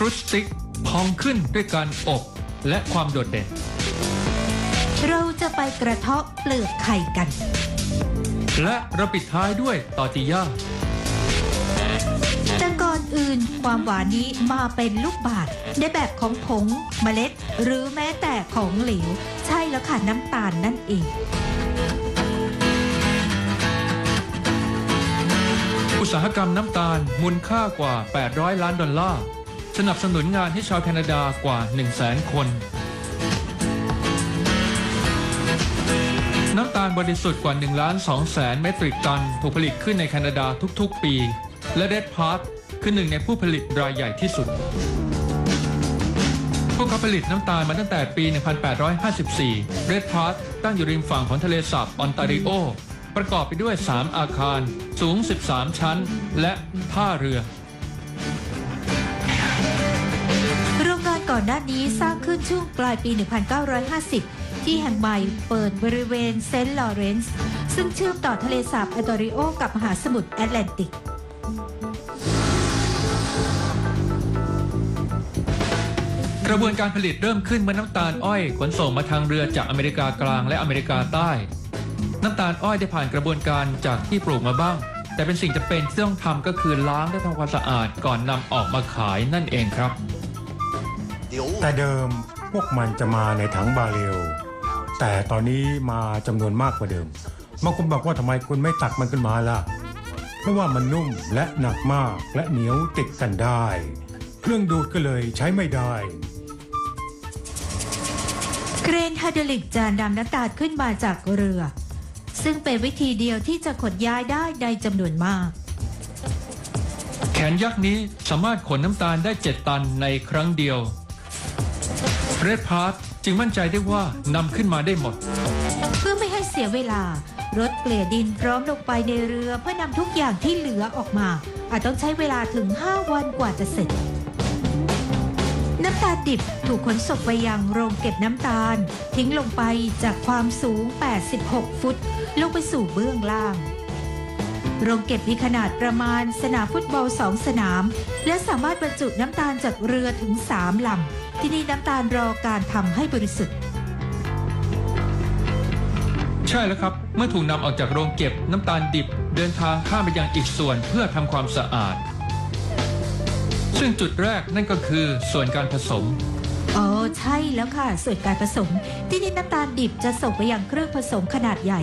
ฟรุตสติ๊กพองขึ้นด้วยการอบและความโดดเด่น เราจะไปกระเทาะเปลือกไข่กัน และเราปิดท้ายด้วยตอร์ติย่าแต่ก่อนอื่นความหวานนี้มาเป็นลูกบาศก์ในแบบของผงเมล็ด หรือแม้แต่ของเหลว ใช่แล้วค่ะน้ำตาลนั่นเองอุตสาหกรรมน้ำตาลมูลค่ากว่า 800 ล้านดอลลาร์ สนับสนุนงานให้ชาวแคนาดากว่า 100,000 คน น้ำตาลบริสุทธิ์กว่า1ล้าน2แสนเมตริกตัน ถูกผลิตขึ้นในแคนาดาทุกๆปี และเดดพาร์ k คือหนึ่งในผู้ผลิตรายใหญ่ที่สุด พวกเขาผลิตน้ำตาลมาตั้งแต่ปี 1854เรดพาร์ k ตั้งอยู่ริมฝั่งของทะเลสาบออนตาริโอ ประกอบไปด้วย 3 อาคาร สูง 13 ชั้น และท่าเรือ อนหน้านี้สร้างขึ้นช่วงปลายปี 1950 ที่แห่งใหม่เปิดบริเวณเซนต์ลอเรนซ์ซึ่งเชื่อมต่อทะเลสาบแอตอริโอกับมหาสมุทรแอตแลนติกกระบวนการผลิตเริ่มขึ้นเมื่อน้ำตาลอ้อยขนส่งมาทางเรือจากอเมริกากลางและอเมริกาใต้ น้ำตาลอ้อยได้ผ่านกระบวนการจากที่ปลูกมาบ้าง แต่เป็นสิ่งจำเป็นที่ต้องทำก็คือล้างและทำความสะอาดก่อนนำออกมาขายนั่นเองครับ แต่เดิมพวกมันจะมาในถังบาเรลแต่ตอนนี้มาจำนวนมากกว่าเดิมบางคนบอกว่าทำไมคุณไม่ตักมันขึ้นมาล่ะ เพราะว่ามันนุ่มและหนักมากและเหนียวติดกันได้ เครื่องดูดก็เลยใช้ไม่ได้ เครนไฮดรอลิกจะนำน้ำตาลขึ้นมาจากเรือ ซึ่งเป็นวิธีเดียวที่จะขนย้ายได้ในจำนวนมาก แขนยักษ์นี้สามารถขนน้ำตาลได้ 7 ตันในครั้งเดียว เรดพาร์จึงมั่นใจได้ว่านำขึ้นมาได้หมด เพื่อไม่ให้เสียเวลา รถเกลี่ยดินพร้อมลงไปในเรือเพื่อนำทุกอย่างที่เหลือออกมา อาจต้องใช้เวลาถึง 5 วันกว่าจะเสร็จ น้ำตาลดิบถูกขนส่งไปยังโรงเก็บน้ำตาล ทิ้งลงไปจากความสูง 86 ฟุต ลงไปสู่เบื้องล่าง โรงเก็บมีขนาดประมาณสนามฟุตบอลสองสนาม และสามารถบรรจุน้ำตาลจากเรือถึง3ลำ ที่นี่น้ำตาลรอการทำให้บริสุทธิ์ ใช่แล้วครับ เมื่อถูกนำออกจากโรงเก็บน้ำตาลดิบ เดินทางข้ามไปยังอีกส่วนเพื่อทำความสะอาด ซึ่งจุดแรกนั่นก็คือส่วนการผสมอ๋อใช่แล้วค่ะ ส่วนการผสม ที่นี่น้ำตาลดิบจะส่งไปยังเครื่องผสมขนาดใหญ่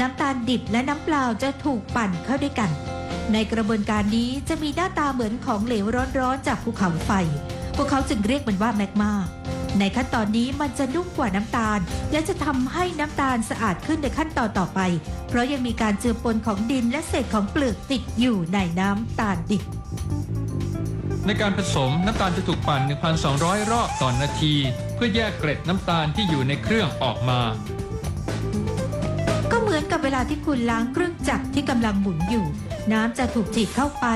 น้ำตาลดิบและน้ำเปล่าจะถูกปั่นเข้าด้วยกัน ในกระบวนการนี้จะมีหน้าตาเหมือนของเหลวร้อนๆจากภูเขาไฟ พวกเขาจึงเรียกมันว่าแมกมาในขั้นตอนนี้มันจะนุ่มกว่าน้ำตาล และจะทำให้น้ำตาลสะอาดขึ้นในขั้นตอนต่อไป เพราะยังมีการเจือปนของดินและเศษของเปลือกติดอยู่ในน้ำตาลดิบในการผสมน้ำตาลจะถูกปั่น 1,200 รอบต่อนนาที เพื่อแยกเกล็ดน้ำตาลที่อยู่ในเครื่องออกมา กับเวลาที่คุณล้างเครื่องจักรที่กำลังหมุนอยู่ น้ำจะถูกฉีดเข้าไป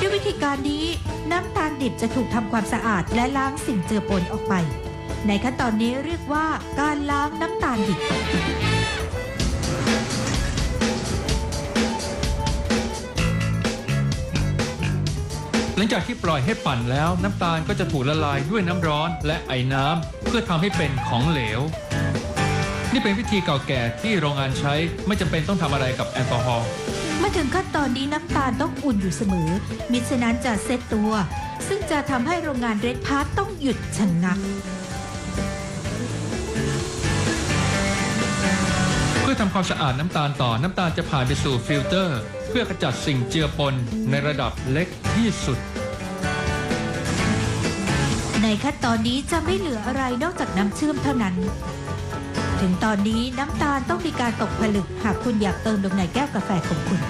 ด้วยวิธีการนี้น้ำตาลดิบจะถูกทำความสะอาดและล้างสิ่งเจือปนออกไป ในขั้นตอนนี้เรียกว่าการล้างน้ำตาลดิบหลังจากที่ปล่อยให้ปั่นแล้วน้ำตาลก็จะถูกละลายด้วยน้ำร้อนและไอน้ำเพื่อทำให้เป็นของเหลว นี่เป็นวิธีเก่าแก่ที่โรงงานใช้ไม่จำเป็นต้องทำอะไรกับแอลกอฮอล์มาถึงขั้นตอนนี้น้ำตาลต้องอุ่นอยู่เสมอ มิฉะนั้นจะเซตตัว ซึ่งจะทำให้โรงงานเรดพาร์ต้องหยุดชะงัก เพื่อทำความสะอาดน้ำตาลต่อน้ำตาลจะผ่านไปสู่ฟิลเตอร์ เพื่อขจัดสิ่งเจือปนในระดับเล็กที่สุดในขั้นตอนนี้จะไม่เหลืออะไรนอกจากน้ำเชื่อมเท่านั้น ถึงตอนนี้น้ำตาลต้องมีการตกผลึก หากคุณอยากเติมลงในแก้วกาแฟของคุณ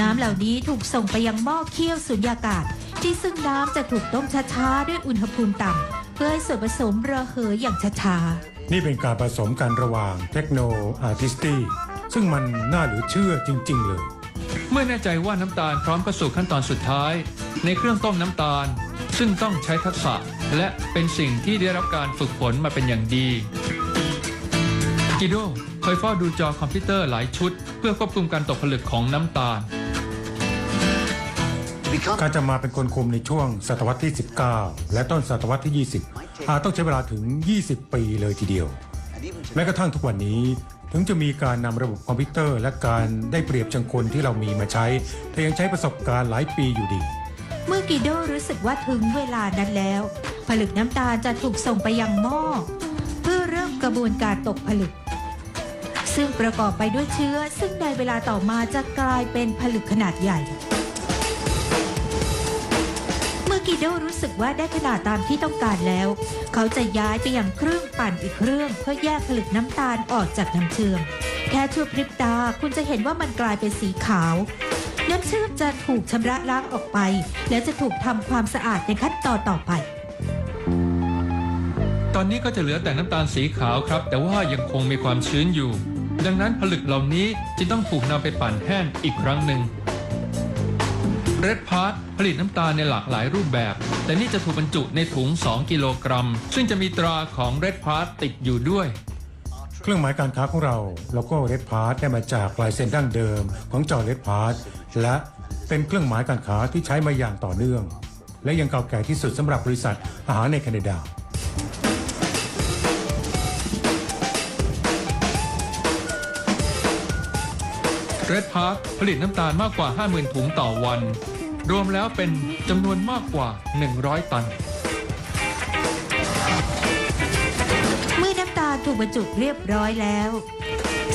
น้ำเหล่านี้ถูกส่งไปยังหม้อเคี่ยวสุญญากาศ ที่ซึ่งน้ำจะถูกต้มช้าๆ ด้วยอุณหภูมิต่ำเพื่อให้ส่วนผสมระเหยอย่างช้าๆ นี่เป็นการผสมกันระหว่างเทคโนอาร์ติสตีซึ่งมันน่าเหลือเชื่อจริง ๆ เลย เมื่อแน่ใจว่าน้ำตาลพร้อมเข้าสู่ขั้นตอนสุดท้าย ในเครื่องต้มน้ำตาล ซึ่งต้องใช้ทักษะและเป็นสิ่งที่ได้รับการฝึกฝนมาเป็นอย่างดีกิโดขอคอยเฝ้าดูจอคอมพิวเตอร์หลายชุด เพื่อควบคุมการตกผลึกของน้ำตาลการจะมาเป็นคนคุมในช่วงศตวรรษที่ 19 และต้นศตวรรษที่ 20 อาจต้องใช้เวลาถึง 20 ปีเลยทีเดียว แม้กระทั่งทุกวันนี้ ถึงจะมีการนำระบบคอมพิวเตอร์ และการได้เปรียบเชิงคนที่เรามีมาใช้ แต่ยังใช้ประสบการณ์หลายปีอยู่ดี เมื่อกิโดรู้สึกว่าถึงเวลานั้นแล้ว ผลึกน้ำตาลจะถูกส่งไปยังหม้อเพื่อเริ่มกระบวนการตกผลึก ซึ่งประกอบไปด้วยเชื้อ ซึ่งในเวลาต่อมาจะกลายเป็นผลึกขนาดใหญ่ เมื่อกิโดรู้สึกว่าได้ขนาดตามที่ต้องการแล้ว เขาจะย้ายไปยังเครื่องปั่นอีกเครื่อง เพื่อแยกผลึกน้ำตาลออกจากน้ำเชื่อมแค่ชั่วพริบตาคุณจะเห็นว่ามันกลายเป็นสีขาว น้ำเชื่อมจะถูกชำระล้างออกไป และจะถูกทำความสะอาดในขั้นตอนต่อไป ตอนนี้ก็จะเหลือแต่น้ำตาลสีขาวครับ แต่ว่ายังคงมีความชื้นอยู่ ดังนั้นผลึกเหล่านี้จึงต้องถูกนำไปปั่นแห้งอีกครั้งหนึ่ง Red Part ผลิตน้ำตาลในหลากหลายรูปแบบ แต่นี่จะถูกบรรจุในถุง 2 กิโลกรัม ซึ่งจะมีตราของ Red Part ติดอยู่ด้วย เครื่องหมายการค้าของเราโลโก้เรดพาร์ได้มาจากลายเซ็นดั้งเดิมของจอเรดพาร์ และเป็นเครื่องหมายการค้าที่ใช้มาอย่างต่อเนื่อง และยังเก่าแก่ที่สุดสำหรับบริษัทอาหารในแคนาดา Red Park ผลิตน้ำตาลมากกว่า 50,000 ถุงต่อวัน รวมแล้วเป็นจำนวนมากกว่า 100 ตัน เมื่อน้ำตาลถูกบรรจุเรียบร้อยแล้ว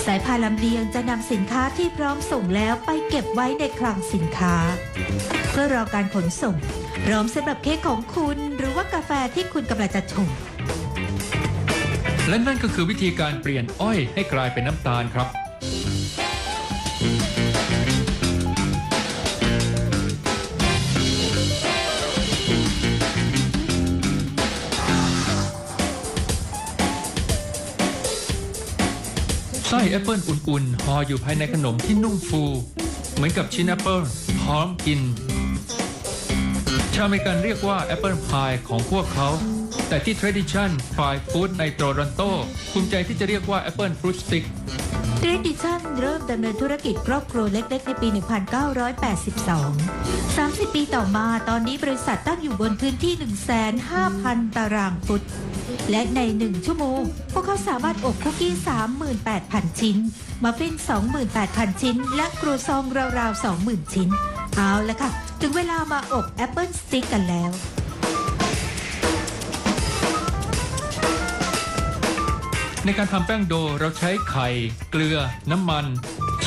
สายพานลำเลียงจะนำสินค้าที่พร้อมส่งแล้วไปเก็บไว้ในคลังสินค้า เพื่อรอการขนส่งพร้อมสำหรับเค้กของคุณ หรือว่ากาแฟที่คุณกำลังจะชงและนั่นก็คือวิธีการเปลี่ยนอ้อยให้กลายเป็นน้ำตาลครับ ส้แอปเปิลอุ่นๆห่ออยู่ภายในขนมที่นุ่มฟู เหมือนกับชิ้นแอปเปิลพร้อมกิน ชาวอเมริกันเรียกว่าแอปเปิลพายของพวกเขา แต่ที่ Tradition Fried Food ในโตรอนโตภูมิใจที่จะเรียกว่า Apple Fruit Stick เทรดิชันเริ่มดำเนินธุรกิจครอบครัวเล็ก ๆ ในปี 1982 30 ปีต่อมาตอนนี้บริษัทตั้งอยู่บนพื้นที่ 1,500,000 ตารางฟุต และใน 1 ชั่วโมง พวกเขาสามารถอบคุกกี้ 38,000 ชิ้นมัฟฟิน 28,000 ชิ้น และครัวซองราวๆ 20,000 ชิ้น เอาละค่ะ ถึงเวลามาอบแอปเปิลสติ๊กกันแล้วในการทำแป้งโดเราใช้ไข่ เกลือ น้ำมัน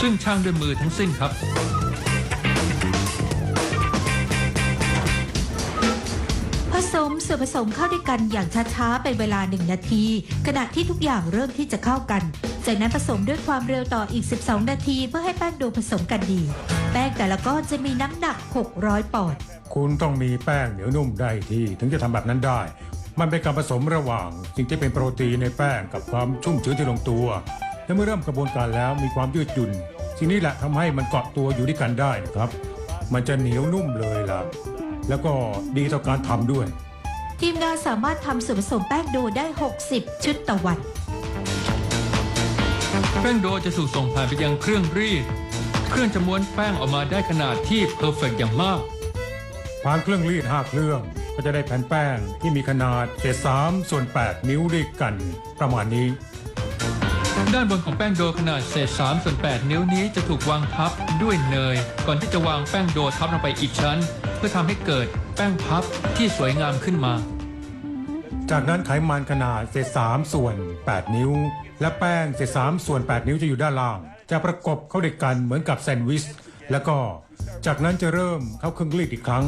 ซึ่งช่างด้วยมือทั้งสิ้นครับ วนผสมเข้าด้วยกันอย่างช้าๆ เป็นเวลา 1 นาที ขณะที่ทุกอย่างเริ่มที่จะเข้ากัน จากนั้นผสมด้วยความเร็วต่ออีก 12 นาทีเพื่อให้แป้งโดผสมกันดี แป้งแต่ละก้อนจะมีน้ำหนัก 600 ปอนด์ คุณต้องมีแป้งเหนียวนุ่มได้ที่ถึงจะทำแบบนั้นได้ มันเป็นการผสมระหว่างสิ่งที่เป็นโปรตีนในแป้งกับความชุ่มชื้นที่ลงตัว และเมื่อเริ่มกระบวนการแล้วมีความยืดหยุ่น สิ่งนี้แหละทำให้มันเกาะตัวอยู่ด้วยกันได้นะครับ มันจะเหนียวนุ่มเลยล่ะ แล้วก็ดีต่อการทำด้วย ทีมงานสามารถทำส่วนผสมแป้งโดได้ 60 ชุดต่อวัน แป้งโดจะสูกส่งผ่านไปยังเครื่องรีด เครื่องจะม้วนแป้งออกมาได้ขนาดที่เพอร์เฟกอย่างมาก ผ่านเครื่องรีดห้าเครื่องก็จะได้แผ่นแป้งที่มีขนาดเศษสามส่วนแปดนิ้วด้วยกัน ประมาณนี้ ด้านบนของแป้งโดขนาดเศษ3ส่วน 8 นิ้วนี้จะถูกวางทับด้วยเนย ก่อนที่จะวางแป้งโดทับลงไปอีกชั้น เพื่อทำให้เกิด แป้งพับที่สวยงามขึ้นมา จากนั้นไขมันขนาดเศษ3ส่วน 8 นิ้ว และแป้งเศษ3ส่วน 8 นิ้วจะอยู่ด้านล่าง จะประกบเข้าด้วยกันเหมือนกับแซนด์วิช แล้วก็จากนั้นจะเริ่มเข้าเครื่องรีดอีกครั้ง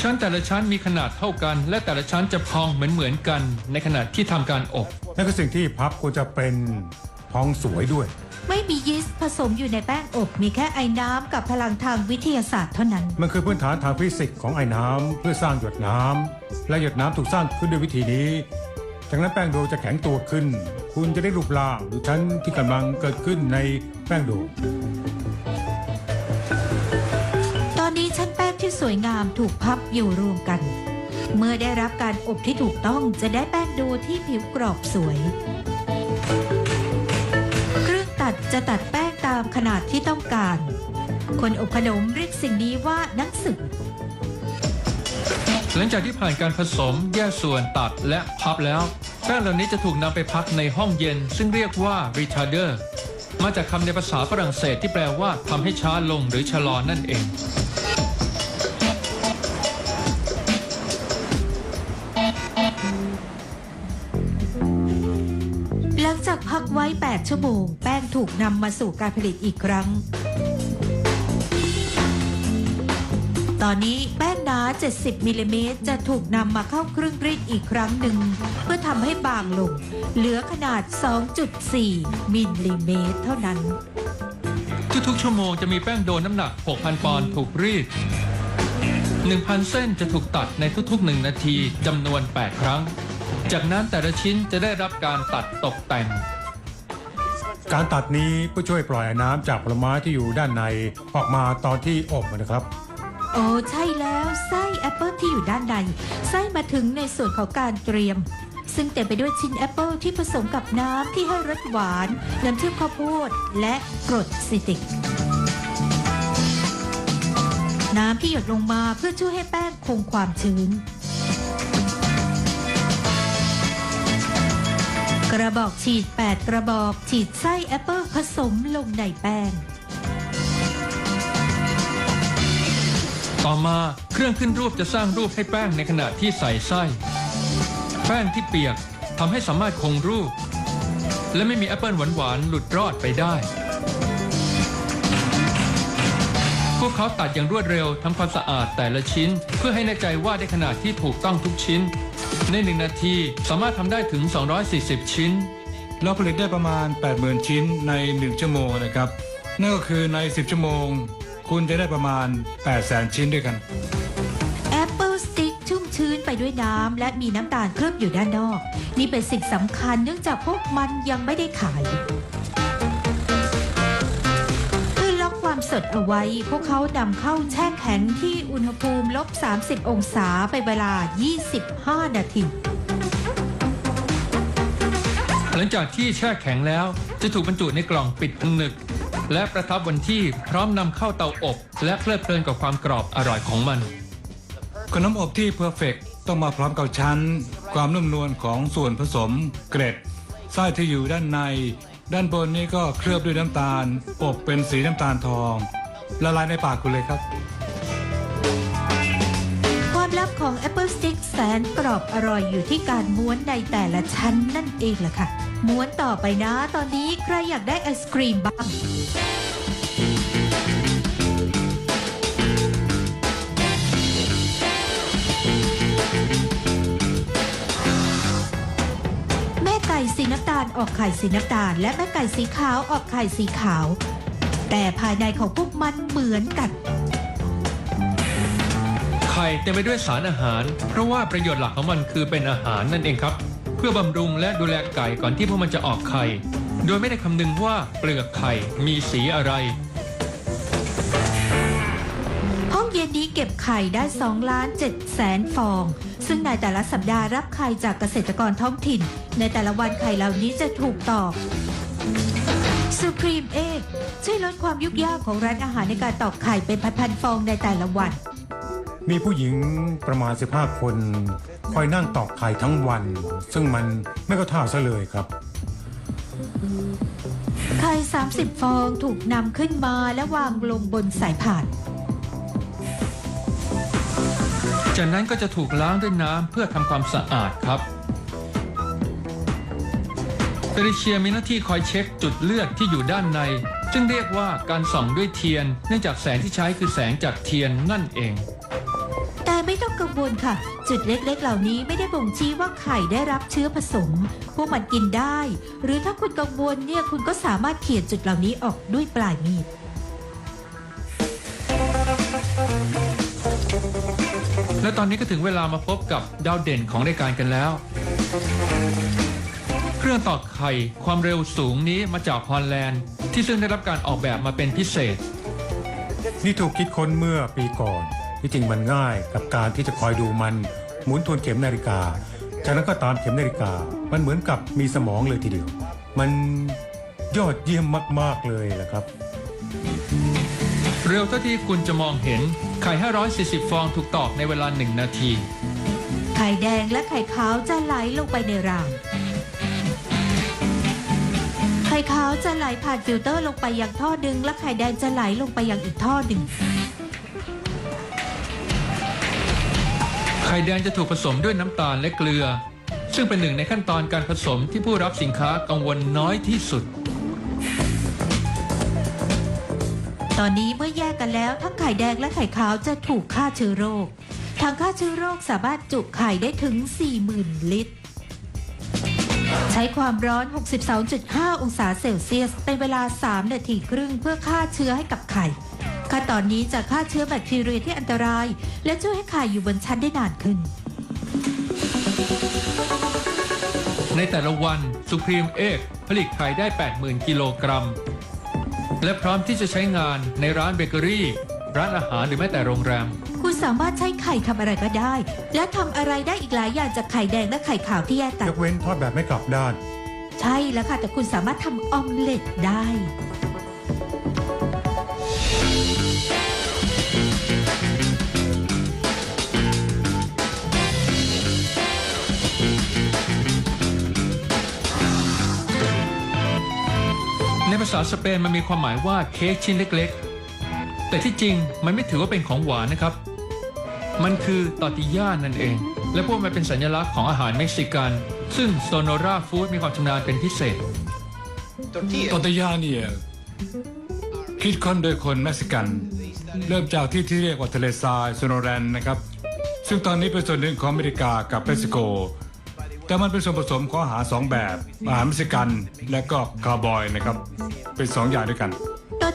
ชั้นแต่ละชั้นมีขนาดเท่ากัน และแต่ละชั้นจะพองเหมือนเหมือนๆกัน ในขณะที่ทำการอบนั่นคือสิ่งที่พับควรจะเป็นพองสวยด้วย ไม่มียีสต์ผสมอยู่ในแป้งอบ มีแค่ไอ้น้ำกับพลังทางวิทยาศาสตร์เท่านั้น มันคือพื้นฐานทางฟิสิกส์ของไอ้น้ำเพื่อสร้างหยดน้ำและหยดน้ำถูกสร้างขึ้นด้วยวิธีนี้จากนั้นแป้งโดจะแข็งตัวขึ้น คุณจะได้รูปร่างหรือชั้นที่กำลังเกิดขึ้นในแป้งโดตอนนี้ชั้นแป้งที่สวยงามถูกพับอยู่รวมกัน เมื่อได้รับการอบที่ถูกต้องจะได้แป้งโดที่ผิวกรอบสวย ดจะตัดแป้งตามขนาดที่ต้องการ คนอบขนมเรียกสิ่งนี้ว่านักสึก หลังจากที่ผ่านการผสมแยกส่วนตัดและพับแล้ว แป้งเหล่านี้จะถูกนำไปพักในห้องเย็น ซึ่งเรียกว่า retarder มาจากคำในภาษาฝรั่งเศสที่แปลว่าทำให้ช้าลงหรือชะลอนั่นเอง 8 ชั่วโมง แป้งถูกนำมาสู่การผลิตอีกครั้ง ตอนนี้แป้งหนา 70 มิลลิเมตรจะถูกนำมาเข้าเครื่องรีดอีกครั้งหนึ่ง เพื่อทำให้บางลง เหลือขนาด 2.4 มิลลิเมตรเท่านั้น ทุกๆชั่วโมงจะมีแป้งโดนน้ำหนัก 6,000 ปอนด์ถูกรีด 1,000 เส้นจะถูกตัดในทุกๆ 1 นาทีจำนวน 8 ครั้ง จากนั้นแต่ละชิ้นจะได้รับการตัดตกแต่ง การตัดนี้เพื่อช่วยปล่อยน้ำจากผลไม้ที่อยู่ด้านในออกมาตอนที่อบนะครับ โอ้ใช่แล้วไส้แอปเปิลที่อยู่ด้านในไส้มาถึงในส่วนของการเตรียม ซึ่งเต็มไปด้วยชิ้นแอปเปิลที่ผสมกับน้ำที่ให้รสหวานน้ำเชื่อมข้าวโพดและกรดซิตริก น้ำที่หยดลงมาเพื่อช่วยให้แป้งคงความชื้น กระบอกฉีด 8 กระบอกฉีดไส้แอปเปิลผสมลงในแป้ง ต่อมาเครื่องขึ้นรูปจะสร้างรูปให้แป้งในขณะที่ใส่ไส้ แป้งที่เปียกทำให้สามารถคงรูป และไม่มีแอปเปิลหวานๆหลุดรอดไปได้ พวกเขาตัดอย่างรวดเร็วทำความสะอาดแต่ละชิ้น เพื่อให้แน่ใจว่าได้ขนาดที่ถูกต้องทุกชิ้น ในหนึ่งนาทีสามารถทำได้ถึง 240 ชิ้น เราผลิตได้ประมาณ 80,000 ชิ้นใน 1 ชั่วโมงนะครับ นั่นก็คือใน 10 ชั่วโมง คุณจะได้ประมาณ 800,000 ชิ้นด้วยกัน แอปเปิลสติ๊กชุ่มชื้นไปด้วยน้ำและมีน้ำตาลเคลือบอยู่ด้านนอก นี่เป็นสิ่งสำคัญเนื่องจากพวกมันยังไม่ได้ขาย สดเอาไว้ พวกเขานำเข้าแช่แข็งที่อุณหภูมิลบ 30 องศาไปเวลา 25 นาที หลังจากที่แช่แข็งแล้วจะถูกบรรจุในกล่องปิดผนึก และประทับวันที่พร้อมนำเข้าเตาอบ และเพลิดเพลินกับความกรอบอร่อยของมัน ขนมอบที่เพอร์เฟกต้องมาพร้อมกับชั้น ความนุ่มนวลของส่วนผสมเกร็ดไส้ที่อยู่ด้านใน ด้านบนนี้ก็เคลือบด้วยน้ำตาล อบเป็นสีน้ำตาลทอง ละลายในปากคุณเลยครับ ความลับของแอปเปิลสติ๊กแสนกรอบอร่อยอยู่ที่การม้วนในแต่ละชั้นนั่นเองแหละค่ะ ม้วนต่อไปนะ ตอนนี้ใครอยากได้ไอศกรีมบ้าง ก่สีน้ำตาลออกไข่สีน้ำตาล และแม่ไก่สีขาวออกไข่สีขาว แต่ภายในของพวกมันเหมือนกัน ไข่เต็มไปด้วยสารอาหาร เพราะว่าประโยชน์หลักของมันคือเป็นอาหารนั่นเองครับ เพื่อบำรุงและดูแลไก่ก่อนที่พวกมันจะออกไข่ โดยไม่ได้คำนึงว่าเปลือกไข่มีสีอะไรห้องเย็นนี้เก็บไข่ได้2ล้าน7แสนฟอง ซึ่งในแต่ละสัปดาห์รับไข่จากเกษตรกรท้องถิ่น ในแต่ละวันไข่เหล่านี้จะถูกตอก Supreme Egg ช่วยลดความยุ่งยากของร้านอาหารในการตอกไข่เป็นพันๆฟองในแต่ละวัน มีผู้หญิงประมาณ 15 คน คอยนั่งตอกไข่ทั้งวัน ซึ่งมันไม่ก็ท่าซะเลยครับ ไข่ 30 ฟองถูกนำขึ้นมาและวางลงบนสายผ่าน จากนั้นก็จะถูกล้างด้วยน้ำเพื่อทำความสะอาดครับ เตริเชียมีหน้าที่คอยเช็คจุดเลือดที่อยู่ด้านในซึ่งเรียกว่าการส่องด้วยเทียน เนื่องจากแสงที่ใช้คือแสงจากเทียนนั่นเอง แต่ไม่ต้องกังวลค่ะ จุดเล็กๆ เหล่านี้ไม่ได้บ่งชี้ว่าไข่ได้รับเชื้อผสม พวกมันกินได้ หรือถ้าคุณกังวลเนี่ยคุณก็สามารถเขี่ยจุดเหล่านี้ออกด้วยปลายมีดและตอนนี้ก็ถึงเวลามาพบกับดาวเด่นของรายการกันแล้ว เครื่องตอกไข่ความเร็วสูงนี้มาจากฮอลแลนด์ ที่ซึ่งได้รับการออกแบบมาเป็นพิเศษ นี่ถูกคิดค้นเมื่อปีก่อน ที่จริงมันง่ายกับการที่จะคอยดูมันหมุนทวนเข็มนาฬิกา จากนั้นก็ตามเข็มนาฬิกา มันเหมือนกับมีสมองเลยทีเดียว มันยอดเยี่ยมมาก ๆ เลยล่ะครับ เร็วเท่าที่คุณจะมองเห็น ไข่ 540 ฟองถูกตอกในเวลา 1 นาที ไข่แดงและไข่ขาวจะไหลลงไปในรางไข่ขาวจะไหลผ่านฟิลเตอร์ลงไปยังท่อหนึ่งและไข่แดงจะไหลลงไปยังอีกท่อหนึ่งไข่แดงจะถูกผสมด้วยน้ำตาลและเกลือ ซึ่งเป็นหนึ่งในขั้นตอนการผสมที่ผู้รับสินค้ากังวลน้อยที่สุด ตอนนี้เมื่อแยกกันแล้วทั้งไข่แดงและไข่ขาวจะถูกฆ่าเชื้อโรค ทางฆ่าเชื้อโรคสามารถจุไข่ได้ถึง 40,000 ลิตร ใช้ความร้อน 62.5 องศาเซลเซียส เป็นเวลา 3 นาทีครึ่งเพื่อฆ่าเชื้อให้กับไข่ขั้นตอนนี้จะฆ่าเชื้อแบคทีเรียที่อันตราย และช่วยให้ไข่อยู่บนชั้นได้นานขึ้น ในแต่ละวันสุพรีมเอกผลิตไข่ได้ 80,000 กิโลกรัม และพร้อมที่จะใช้งานในร้านเบเกอรี่ ร้านอาหารหรือแม้แต่โรงแรม สามารถใช้ไข่ทำอะไรก็ได้ และทำอะไรได้อีกหลายอย่างจากไข่แดงและไข่ขาวที่แยกกัน ยกเว้นทอดแบบไม่กลับด้าน ใช่แล้วค่ะ แต่คุณสามารถทำออมเล็ตได้ ในภาษาสเปนมันมีความหมายว่าเค้กชิ้นเล็ก ๆ แต่ที่จริงมันไม่ถือว่าเป็นของหวานนะครับ มันคือตอติย่านั่นเอง และพวกมันเป็นสัญลักษณ์ของอาหารเม็กซิกัน ซึ่งโซโนราฟู้ดมีความชำนาญเป็นพิเศษ ตอติย่าเนี่ยคิดค้นโดยคนเม็กซิกัน เริ่มจากที่ที่เรียกว่าทะเลทรายโซโนแรนนะครับ ซึ่งตอนนี้เป็นส่วนหนึ่งของอเมริกากับเม็กซิโก แต่มันเป็นส่วนผสมของอาหารสองแบบอาหารเม็กซิกันและก็คาร์บอยนะครับ เป็นสองอย่างด้วยกัน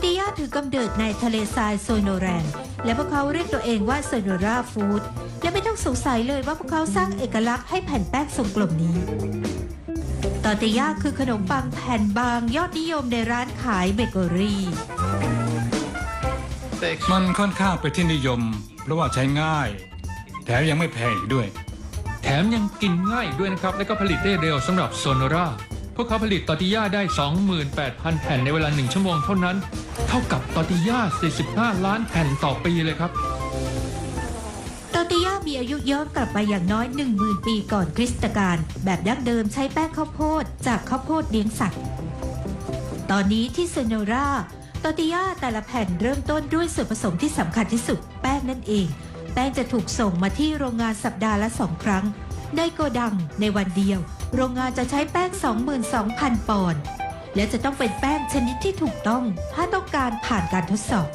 ติยาถือกำเนิดในทะเลทรายโซโนแรน และพวกเขาเรียกตัวเองว่าโซโนราฟู้ดและไม่ต้องสงสัยเลยว่าพวกเขาสร้างเอกลักษณ์ให้แผ่นแป้งทรงกลมนี้ตอติยาคือขนมปังแผ่นบางยอดนิยมในร้านขายเบเกอรี่ มันค่อนข้างเป็นที่นิยม เพราะว่าใช้ง่าย แถมยังไม่แพงอีกด้วย แถมยังกินง่ายด้วยนะครับ และก็ผลิตได้เร็วสำหรับโซโนรา พวกเขาผลิตตอติย่าได้ 28,000 แผ่นในเวลา 1 ชั่วโมงเท่านั้น เท่ากับตอติย่า 45 ล้านแผ่นต่อปีเลยครับ ตอติย่ามีอายุย้อนกลับไปอย่างน้อย 10,000 ปีก่อนคริสตกาลแบบดั้งเดิมใช้แป้งข้าวโพดจากข้าวโพดเลี้ยงสัตว์ ตอนนี้ที่เซโนราตอติย่าแต่ละแผ่นเริ่มต้นด้วยส่วนผสมที่สำคัญที่สุด แป้งนั่นเอง แป้งจะถูกส่งมาที่โรงงานสัปดาห์ละสองครั้ง ในโกดังในวันเดียว โรงงานจะใช้แป้ง 22,000 ปอนด์และจะต้องเป็นแป้งชนิดที่ถูกต้อง ถ้าต้องการผ่านการทดสอบ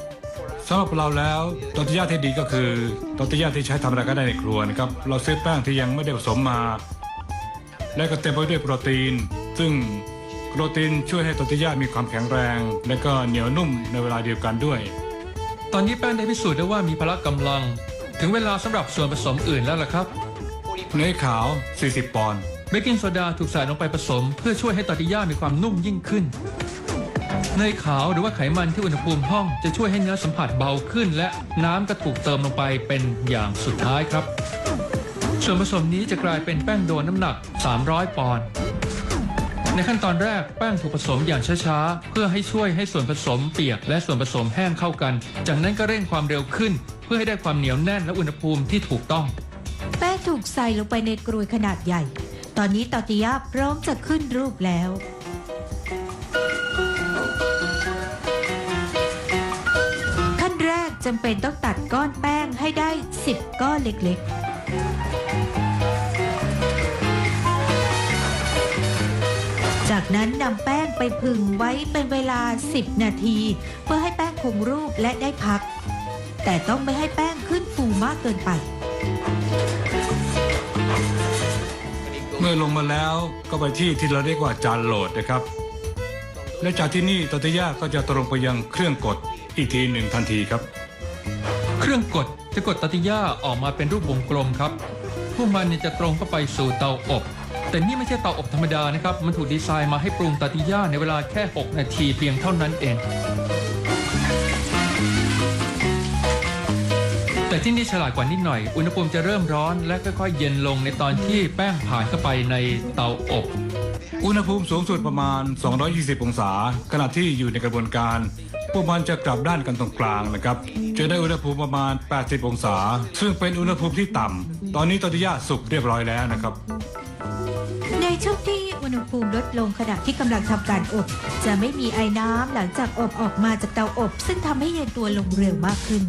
สำหรับเราแล้วตอร์ติยาที่ดีก็คือตอร์ติยาที่ใช้ทำอะไรก็ได้ในครัวนะครับเราซื้อแป้งที่ยังไม่ได้ผสมมา และก็เต็มไปด้วยโปรตีน ซึ่งโปรตีนช่วยให้ตอร์ติยามีความแข็งแรง และก็เหนียวนุ่มในเวลาเดียวกันด้วย ตอนนี้แป้งได้พิสูจน์ได้ว่ามีพละกำลัง ถึงเวลาสำหรับส่วนผสมอื่นแล้วล่ะครับ เนยขาว 40 ปอนด์ เบกกิ้งโซดาถูกใส่ลงไปผสม เพื่อช่วยให้ตอร์ติย่ามีความนุ่มยิ่งขึ้นเนยขาวหรือว่าไขมันที่อุณหภูมิห้องจะช่วยให้เนื้อสัมผัสเบาขึ้น และน้ำก็ถูกเติมลงไปเป็นอย่างสุดท้ายครับ ส่วนผสมนี้จะกลายเป็นแป้งโดนน้ำหนัก 300 ปอนด์ในขั้นตอนแรกแป้งถูกผสมอย่างช้าๆ เพื่อให้ช่วยให้ส่วนผสมเปียกและส่วนผสมแห้งเข้ากัน จากนั้นก็เร่งความเร็วขึ้น เพื่อให้ได้ความเหนียวแน่นและอุณหภูมิที่ถูกต้อง แป้งถูกใส่ลงไปในกรวยขนาดใหญ่ ตอนนี้ตอติยาพร้อมจะขึ้นรูปแล้ว ขั้นแรกจำเป็นต้องตัดก้อนแป้งให้ได้ 10 ก้อนเล็กๆ จากนั้นนำแป้งไปผึ่งไว้เป็นเวลา 10 นาที เพื่อให้แป้งคงรูปและได้พัก แต่ต้องไม่ให้แป้งขึ้นฟูมากเกินไป เมื่อลงมาแล้วก็ไปที่ที่เราเรียกว่าจานโหลดนะครับ และจากที่นี่ตอติยาก็จะตรงไปยังเครื่องกดอีกทีหนึ่งทันทีครับ เครื่องกดจะกดตอติย่าออกมาเป็นรูปวงกลมครับพวกมันจะตรงเข้าไปสู่เตาอบ แต่นี่ไม่ใช่เตาอบธรรมดานะครับ มันถูกดีไซน์มาให้ปรุงตอร์ติย่าในเวลาแค่ 6 นาทีเพียงเท่านั้นเอง ที่นี่ฉลาดกว่านิดหน่อย อุณหภูมิจะเริ่มร้อนและค่อยๆเย็นลงในตอนที่แป้งผ่านเข้าไปในเตาอบ อุณหภูมิสูงสุดประมาณ 220 องศา ขณะที่อยู่ในกระบวนการ พวกมันจะกลับด้านกันตรงกลางนะครับ จะได้อุณหภูมิประมาณ 80 องศา ซึ่งเป็นอุณหภูมิที่ต่ำ ตอนนี้ตอติยาสุกเรียบร้อยแล้วนะครับ ในช่วงที่อุณหภูมิลดลงขณะที่กำลังทำการอบ จะไม่มีไอ้น้ำหลังจากอบออกมาจากเตาอบ ซึ่งทำให้เย็นตัวลงเร็วมากขึ้น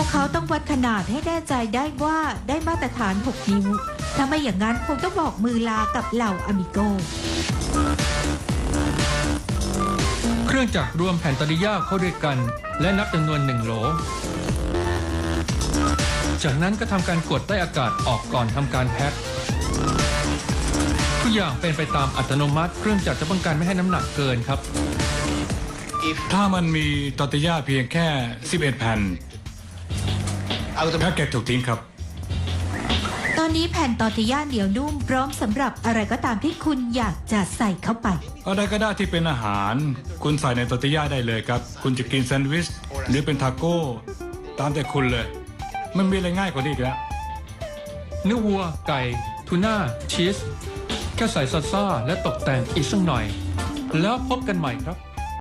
วกเขาต้องวัดขนาดให้แน่ใจได้ว่าได้มาตรฐาน 6 นิ้ว ถ้าไม่อย่างนั้นคงต้องบอกมือลากับเหล่าอมิโก เครื่องจักรรวมแผ่นตอริยาเข้าด้วยกัน และนับจำนวนหนึ่งโหล จากนั้นก็ทำการกดใต้อากาศออกก่อนทำการแพ็คทุกอย่างเป็นไปตามอัตโนมัติ เครื่องจักรจะป้องกันไม่ให้น้ำหนักเกินครับ ถ้ามันมีตอติยาเพียงแค่ 11 แผ่น แพ็กเกจถูกทิ้งครับ ตอนนี้แผ่นตอร์ติย่าเหนียวนุ่มพร้อมสำหรับอะไรก็ตามที่คุณอยากจะใส่เข้าไป อะไรก็ได้ที่เป็นอาหาร คุณใส่ในตอร์ติยาได้เลยครับ คุณจะกินแซนด์วิชหรือเป็นทาโก้ ตามแต่คุณเลย มันมีอะไรง่ายกว่านี้อีกแล้ว เนื้อวัว ไก่ ทูน่า ชีส แค่ใส่ซัลซ่าและตกแต่งอีกสักหน่อย แล้วพบกันใหม่ครับ